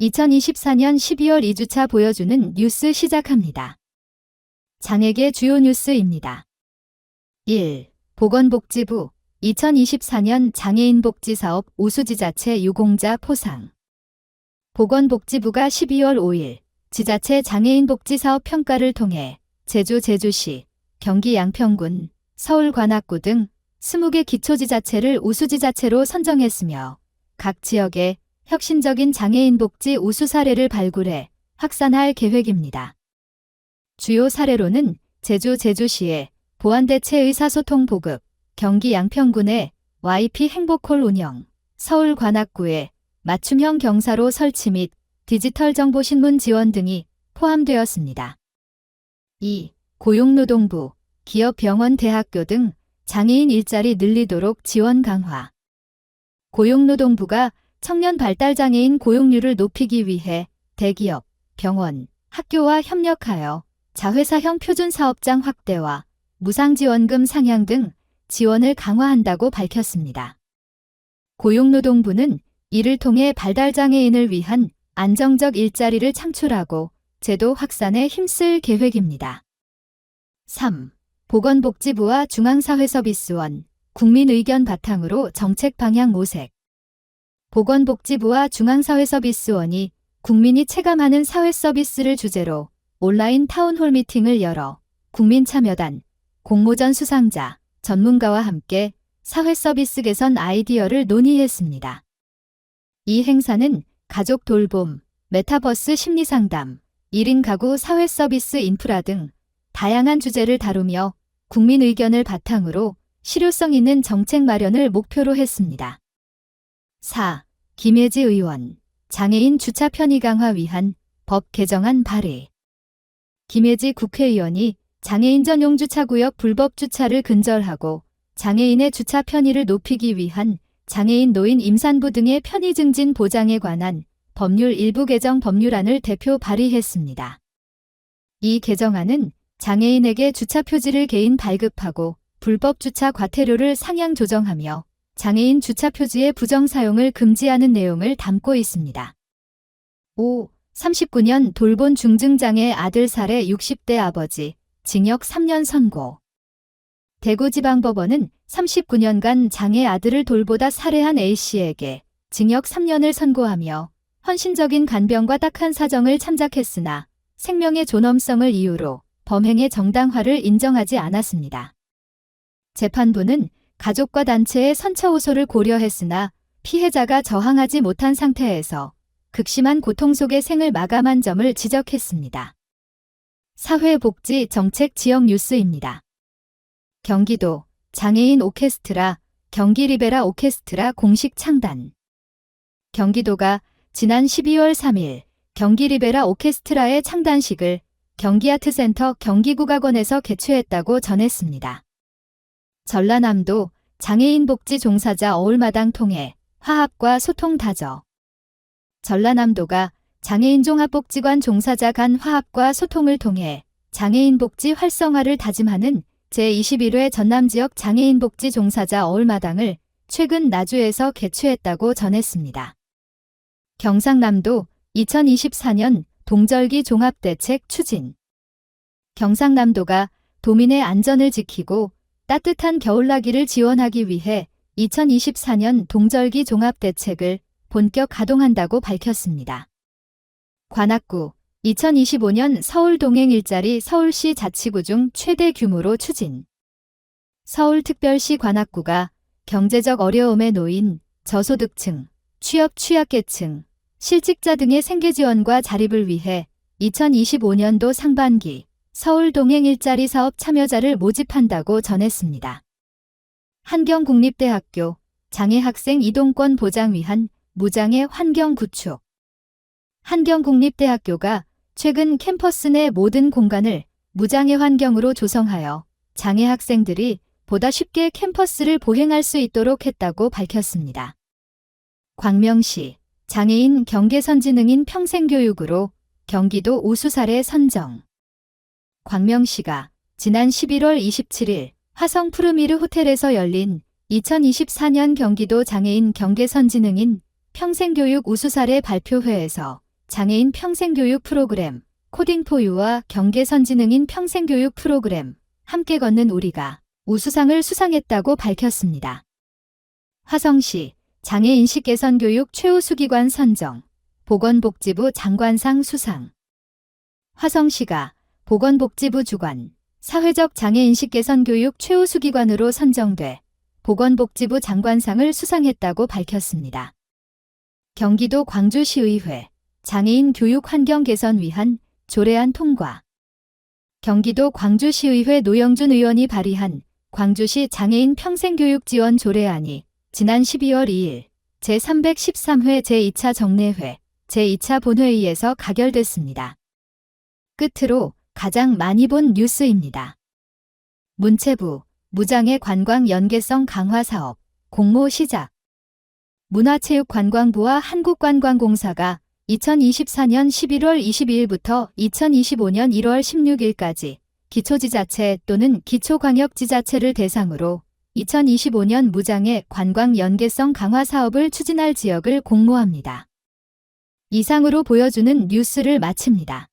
2024년 12월 2주차 보여주는 뉴스 시작합니다. 장에게 주요 뉴스입니다. 1. 보건복지부 2024년 장애인 복지 사업 우수지자체 유공자 포상 보건복지부가 12월 5일 지자체 장애인 복지 사업 평가를 통해 제주 제주시, 경기 양평군, 서울 관악구 등 20개 기초지자체를 우수지자체로 선정했으며 각 지역에 혁신적인 장애인 복지 우수 사례를 발굴해 확산할 계획입니다. 주요 사례로는 제주 제주시의 보안대체 의사소통 보급, 경기 양평군의 YP 행복콜 운영, 서울 관악구의 맞춤형 경사로 설치 및 디지털 정보 신문 지원 등이 포함되었습니다. 2. 고용노동부, 기업병원 대학교 등 장애인 일자리 늘리도록 지원 강화. 고용노동부가 청년 발달장애인 고용률을 높이기 위해 대기업, 병원, 학교와 협력하여 자회사형 표준 사업장 확대와 무상지원금 상향 등 지원을 강화한다고 밝혔습니다. 고용노동부는 이를 통해 발달장애인을 위한 안정적 일자리를 창출하고 제도 확산에 힘쓸 계획입니다. 3. 보건복지부와 중앙사회서비스원, 국민의견 바탕으로 정책 방향 모색. 보건복지부와 중앙사회서비스원이 국민이 체감하는 사회서비스를 주제로 온라인 타운홀 미팅을 열어 국민 참여단, 공모전 수상자, 전문가와 함께 사회서비스 개선 아이디어를 논의했습니다. 이 행사는 가족 돌봄, 메타버스 심리상담, 1인 가구 사회서비스 인프라 등 다양한 주제를 다루며 국민 의견을 바탕으로 실효성 있는 정책 마련을 목표로 했습니다. 4. 김혜지 의원, 장애인 주차 편의 강화 위한 법 개정안 발의. 김혜지 국회의원이 장애인 전용 주차구역 불법 주차를 근절하고 장애인의 주차 편의를 높이기 위한 장애인 노인 임산부 등의 편의 증진 보장에 관한 법률 일부 개정 법률안을 대표 발의했습니다. 이 개정안은 장애인에게 주차 표지를 개인 발급하고 불법 주차 과태료를 상향 조정하며 장애인 주차 표지의 부정 사용을 금지하는 내용을 담고 있습니다. 5. 39년 돌본 중증장애 아들 살해 60대 아버지, 징역 3년 선고. 대구지방법원은 39년간 장애 아들을 돌보다 살해한 A씨에게 징역 3년을 선고하며 헌신적인 간병과 딱한 사정을 참작했으나 생명의 존엄성을 이유로 범행의 정당화를 인정하지 않았습니다. 재판부는 가족과 단체의 선처 호소를 고려했으나 피해자가 저항하지 못한 상태에서 극심한 고통 속의 생을 마감한 점을 지적했습니다. 사회복지 정책 지역 뉴스입니다. 경기도 장애인 오케스트라 경기 리베라 오케스트라 공식 창단 경기도가 지난 12월 3일 경기 리베라 오케스트라의 창단식을 경기아트센터 경기국악원에서 개최했다고 전했습니다. 전라남도 장애인 복지 종사자 어울마당 통해 화합과 소통 다져 전라남도가 장애인 종합복지관 종사자 간 화합과 소통을 통해 장애인 복지 활성화를 다짐하는 제21회 전남지역 장애인 복지 종사자 어울마당을 최근 나주에서 개최했다고 전했습니다. 경상남도 2024년 동절기 종합대책 추진 경상남도가 도민의 안전을 지키고 따뜻한 겨울나기를 지원하기 위해 2024년 동절기 종합대책을 본격 가동한다고 밝혔습니다. 관악구 2025년 서울 동행 일자리 서울시 자치구 중 최대 규모로 추진. 서울특별시 관악구가 경제적 어려움에 놓인 저소득층, 취업 취약계층, 실직자 등의 생계 지원과 자립을 위해 2025년도 상반기 서울 동행 일자리 사업 참여자를 모집한다고 전했습니다. 한경국립대학교 장애 학생 이동권 보장 위한 무장애 환경 구축 한경국립대학교가 최근 캠퍼스 내 모든 공간을 무장애 환경으로 조성하여 장애 학생들이 보다 쉽게 캠퍼스를 보행할 수 있도록 했다고 밝혔습니다. 광명시 장애인 경계선지능인 평생교육으로 경기도 우수사례 선정. 광명시가 지난 11월 27일 화성 푸르미르 호텔에서 열린 2024년 경기도 장애인 경계선지능인 평생교육 우수사례 발표회에서 장애인 평생교육 프로그램, 코딩 포유와 경계선지능인 평생교육 프로그램, 함께 걷는 우리가 우수상을 수상했다고 밝혔습니다. 화성시 장애인식 개선 교육 최우수기관 선정, 보건복지부 장관상 수상. 화성시가 보건복지부 주관, 사회적 장애인식 개선 교육 최우수 기관으로 선정돼 보건복지부 장관상을 수상했다고 밝혔습니다. 경기도 광주시의회 장애인 교육 환경 개선 위한 조례안 통과. 경기도 광주시의회 노영준 의원이 발의한 광주시 장애인 평생교육 지원 조례안이 지난 12월 2일 제313회 제2차 정례회 제2차 본회의에서 가결됐습니다. 끝으로 가장 많이 본 뉴스입니다. 문체부 무장애 관광 연계성 강화 사업 공모 시작 문화체육관광부와 한국관광공사가 2024년 11월 22일부터 2025년 1월 16일까지 기초지자체 또는 기초광역지자체를 대상으로 2025년 무장애 관광 연계성 강화 사업을 추진할 지역을 공모합니다. 이상으로 보여주는 뉴스를 마칩니다.